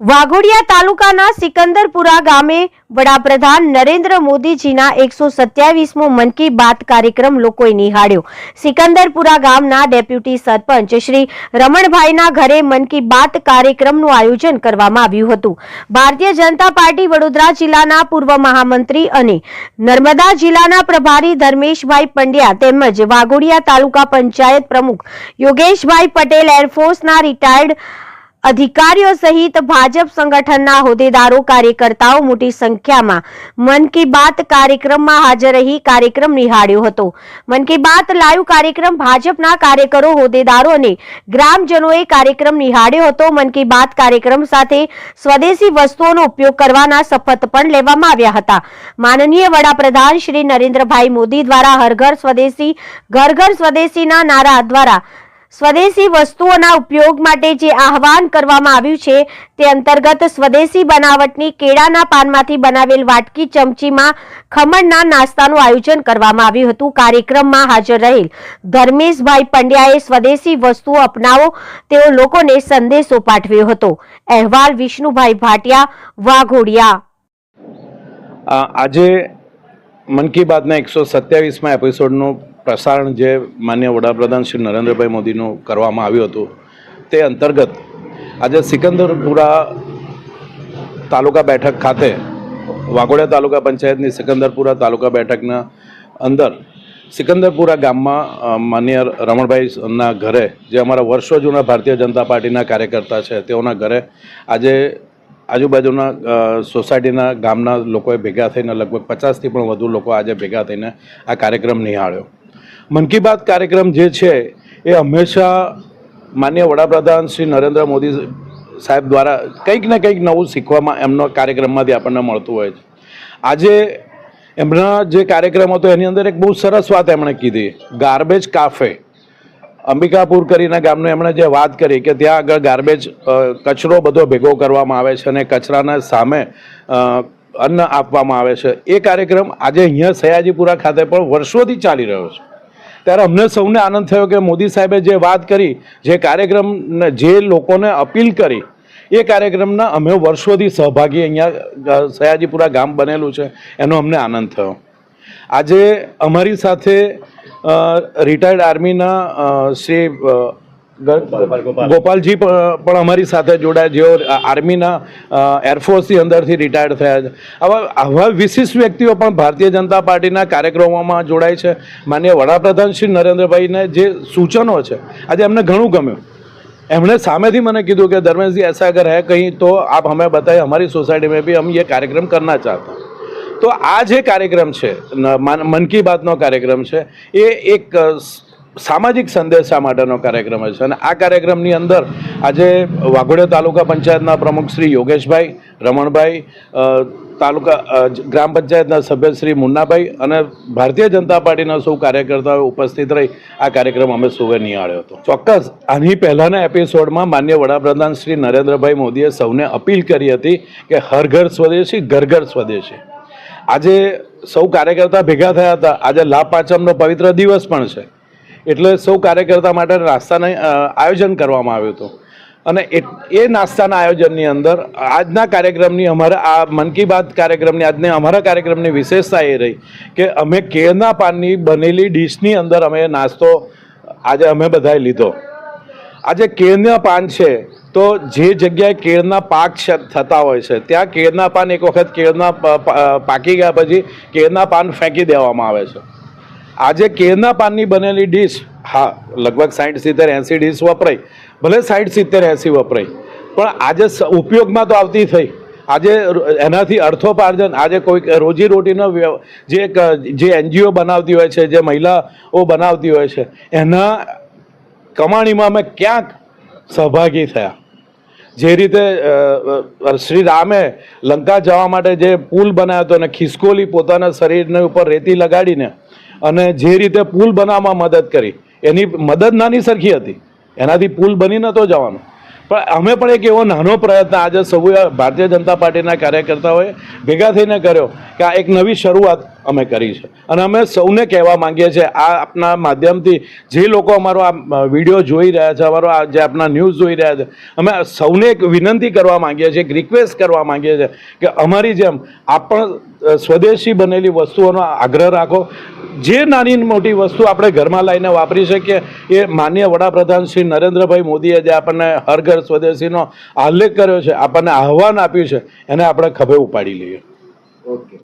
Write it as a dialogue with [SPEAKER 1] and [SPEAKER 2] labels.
[SPEAKER 1] વાઘોડિયા તાલુકાના સિકંદરપુરા ગામે વડાપ્રધાન નરેન્દ્ર મોદીજીના એકસો સત્યાવીસમો મન કી બાત કાર્યક્રમ લોકોએ નિહાળ્યો. સિકંદરપુરા ગામના ડેપ્યુટી સરપંચ શ્રી રમણભાઈના ઘરે મન કી બાત કાર્યક્રમનું આયોજન કરવામાં આવ્યું હતું. ભારતીય જનતા પાર્ટી વડોદરા જિલ્લાના પૂર્વ મહામંત્રી અને નર્મદા જિલ્લાના પ્રભારી ધર્મેશભાઈ પંડ્યા તેમજ વાઘોડિયા તાલુકા પંચાયત પ્રમુખ યોગેશભાઈ પટેલ એરફોર્સના રિટાયર્ડ અધિકારીઓ સહિત ભાજપ સંગઠનના હોદ્દેદારો, કાર્યકર્તાઓ મોટી સંખ્યામાં મન કી બાત કાર્યક્રમમાં હાજર રહી કાર્યક્રમ નિહાળ્યો હતો. મન કી બાત લાઈવ કાર્યક્રમ ભાજપના કાર્યકરો, હોદ્દેદારો અને ગ્રામજનોએ કાર્યક્રમ નિહાળ્યો હતો. મન કી બાત કાર્યક્રમ સાથે સ્વદેશી વસ્તુઓનો ઉપયોગ કરવાના શપથ પણ લેવામાં આવ્યા હતા. માનનીય વડાપ્રધાન શ્રી નરેન્દ્રભાઈ મોદી દ્વારા હર ઘર સ્વદેશી, ઘર ઘર સ્વદેશીના નારા દ્વારા સ્વદેશી વસ્તુઓના ઉપયોગ માટે જે આહવાન કરવામાં આવ્યું છે, તે અંતર્ગત સ્વદેશી બનાવટની કેળાના પાનમાંથી બનાવેલ વાટકી ચમચીમાં ખમણના નાસ્તાનું આયોજન કરવામાં આવ્યું હતું. કાર્યક્રમમાં હાજર રહેલ ધર્મેશભાઈ પંડ્યાએ સ્વદેશી વસ્તુઓ અપનાવો તેવો લોકોને સંદેશો પાઠવ્યો હતો. અહેવાલ વિષ્ણુભાઈ ભાટિયા, વાઘોડિયા.
[SPEAKER 2] આજે મન કી બાતના એકસો સત્યાવીસમાં એપિસોડનું પ્રસારણ જે માન્ય વડાપ્રધાન શ્રી નરેન્દ્રભાઈ મોદીનું કરવામાં આવ્યું હતું, તે અંતર્ગત આજે સિકંદરપુરા તાલુકા બેઠક ખાતે, વાઘોડિયા તાલુકા પંચાયતની સિકંદરપુરા તાલુકા બેઠકના અંદર સિકંદરપુરા ગામમાં માન્ય રમણભાઈના ઘરે, જે અમારા વર્ષો જૂના ભારતીય જનતા પાર્ટીના કાર્યકર્તા છે, તેઓના ઘરે આજે આજુબાજુના સોસાયટીના ગામના લોકોએ ભેગા થઈને લગભગ પચાસથી પણ વધુ લોકો આજે ભેગા થઈને આ કાર્યક્રમ નિહાળ્યો. મન કી બાત કાર્યક્રમ જે છે એ હંમેશા માન્ય વડાપ્રધાન શ્રી નરેન્દ્ર મોદી સાહેબ દ્વારા કંઈક ને કંઈક નવું શીખવામાં એમનો કાર્યક્રમમાંથી આપણને મળતું હોય છે. આજે એમના જે કાર્યક્રમ હતો, એની અંદર એક બહુ સરસ વાત એમણે કીધી. ગાર્બેજ કાફે અંબિકાપુર કરીને ગામનું એમણે જે વાત કરી કે ત્યાં આગળ ગાર્બેજ કચરો બધો ભેગો કરવામાં આવે છે અને કચરાના સામે અન્ન આપવામાં આવે છે. એ કાર્યક્રમ આજે અહીંયા સયાજીપુરા ખાતે પણ વર્ષોથી ચાલી રહ્યો છે. ત્યારે અમને સૌને આનંદ થયો કે મોદી સાહેબે જે વાત કરી, જે કાર્યક્રમ જે લોકોને અપીલ કરી, એ કાર્યક્રમના અમે વર્ષોથી સહભાગી અહીંયા સયાજીપુરા ગામ બનેલું છે, એનો અમને આનંદ થયો. આજે અમારી સાથે રિટાયર્ડ આર્મીના શ્રી ગોપાલજી પણ અમારી સાથે જોડાયા જેઓ આર્મીના એરફોર્સની અંદરથી રિટાયર થયા છે. આવા આવા વિશિષ્ટ વ્યક્તિઓ પણ ભારતીય જનતા પાર્ટીના કાર્યક્રમોમાં જોડાય છે. માન્ય વડાપ્રધાન શ્રી નરેન્દ્રભાઈને જે સૂચનો છે આજે એમને ઘણું ગમ્યું. એમણે સામેથી મને કીધું કે ધર્મેશજી એસા અગર હે કંઈ તો આપ અમે બતાએ અમારી સોસાયટીમાં બી ભી એ કાર્યક્રમ કરના ચાહતા. તો આ જે કાર્યક્રમ છે મન કી બાતનો કાર્યક્રમ છે એ એક સામાજિક સંદેશા માટેનો કાર્યક્રમ છે. અને આ કાર્યક્રમની અંદર આજે વાઘોડિયા તાલુકા પંચાયતના પ્રમુખ શ્રી યોગેશભાઈ, રમણભાઈ તાલુકા ગ્રામ પંચાયતના સભ્ય શ્રી મુન્નાભાઈ અને ભારતીય જનતા પાર્ટીના સૌ કાર્યકર્તાઓ ઉપસ્થિત રહી આ કાર્યક્રમ અમે સૌએ નિહાળ્યો હતો. ચોક્કસ, આની પહેલાંના એપિસોડમાં માન્ય વડાપ્રધાન શ્રી નરેન્દ્રભાઈ મોદીએ સૌને અપીલ કરી હતી કે હર ઘર સ્વદેશી, ઘર ઘર સ્વદેશી. આજે સૌ કાર્યકર્તા ભેગા થયા હતા. આજે લાભ પાંચમનો પવિત્ર દિવસ પણ છે. એટલે સૌ કાર્યકર્તા માટે નાસ્તાને આયોજન કરવામાં આવ્યું હતું. અને એ નાસ્તાના આયોજનની અંદર આજના કાર્યક્રમની અમારા, આ મન કી બાત કાર્યક્રમની, આજની અમારા કાર્યક્રમની વિશેષતા એ રહી કે અમે કેળના પાનની બનેલી ડીશની અંદર અમે નાસ્તો આજે અમે બધાએ લીધો. આજે કેળના પાન છે, તો જે જગ્યાએ કેળના પાક થતા હોય છે, ત્યાં કેળના પાન એક વખત કેળના પાકી ગયા પછી કેળના પાન ફેંકી દેવામાં આવે છે. આજે કેળના પાનની બનેલી ડીશ હા લગભગ સાઠ સિત્તેર એંસી ડીશ વપરાય. ભલે સાઠ સિત્તેર એંસી વપરાય. પણ આજે ઉપયોગમાં તો આવતી થઈ. આજે એનાથી અર્થોપાર્જન આજે કોઈક રોજી રોટીનો વ્ય- જે એક, જે એનજીઓ બનાવતી હોય છે જે મહિલાઓ બનાવતી હોય છે એના કમાણીમાં અમે ક્યાંક સહભાગી થયા. જે રીતે શ્રી રામે લંકા જવા માટે જે પુલ બનાવ્યો હતો અને ખિસકોલી પોતાના શરીરને ઉપર રેતી લગાડીને અને જે રીતે પુલ બનાવવામાં મદદ કરી, એની મદદ નાની સરખી હતી. એનાથી પુલ બની નહોતો જવાનો. પણ અમે પણ એક એવો નાનો પ્રયત્ન આજે સૌ ભારતીય જનતા પાર્ટીના કાર્યકર્તાઓએ ભેગા થઈને કર્યો કે આ એક નવી શરૂઆત અમે કરી છે. અને અમે સૌને કહેવા માંગીએ છીએ, આ આપના માધ્યમથી જે લોકો અમારો આ વીડિયો જોઈ રહ્યા છે, અમારો આ જે આપના ન્યૂઝ જોઈ રહ્યા છે, અમે સૌને એક વિનંતી કરવા માંગીએ છીએ, એક રિક્વેસ્ટ કરવા માંગીએ છીએ કે અમારી જેમ આપ સ્વદેશી બનેલી વસ્તુઓનો આગ્રહ રાખો જે નાની મોટી વસ્તુ આપણે ઘરમાં લાવીને વાપરી શકીએ, એ માન્ય વડાપ્રધાન શ્રી નરેન્દ્રભાઈ મોદીએ જે આપણને હર ઘર સ્વદેશીનો આલેખ કર્યો છે, આપણને આહ્વાન આપ્યું છે, એને આપણે ખભે ઉપાડી લઈએ.
[SPEAKER 3] ઓકે.